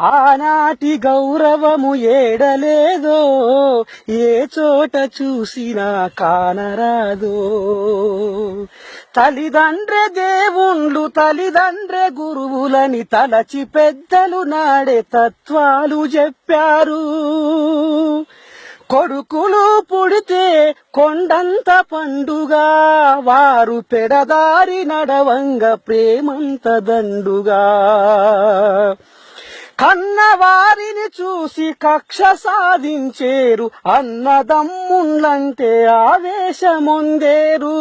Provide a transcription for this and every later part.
ఆనాటి గౌరవము ఏడలేదో ఏ చోట చూసినా కానరాదో. తల్లిదండ్రే దేవుండ్లు తల్లిదండ్రే గురువులని తలచి పెద్దలు నాడే తత్వాలు చెప్పారు. కొడుకులు పుడితే కొండంత పండుగ వారు పెడదారి నడవంగ ప్రేమంత దండుగా. కన్నవారిని చూసి కక్ష సాధించేరు. అన్నదమ్ముళ్ళంటే ఆవేశముందేరు.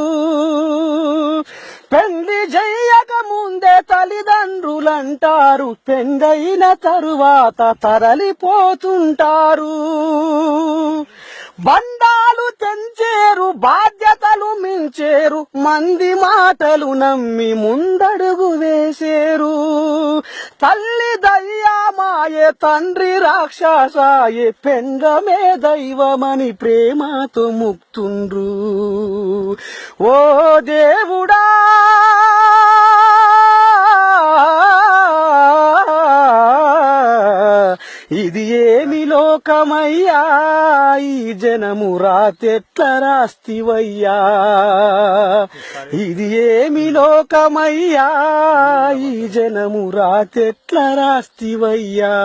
పెళ్ళి చెయ్యక ముందే తల్లిదండ్రులంటారు. పెండైన తరువాత తరలిపోతుంటారు. బండాలు తెంచేరు బాధ్యతలు మించేరు మంది మాటలు నమ్మి ముందడుగు వేసేరు. తల్లి దయ్యామాయే తండ్రి రాక్షసాయే పెండమే దైవమని ప్రేమతో ముక్తుండ్రు. ఓ దేవుడా ఇది ఏమి లోకమయ్యా? ఈ జనము రాతెట్ల రాస్తివయ్యా? ఇది ఏమి లోకమయ్యా? ఈ జనము రాతెట్ల రాస్తివయ్యా?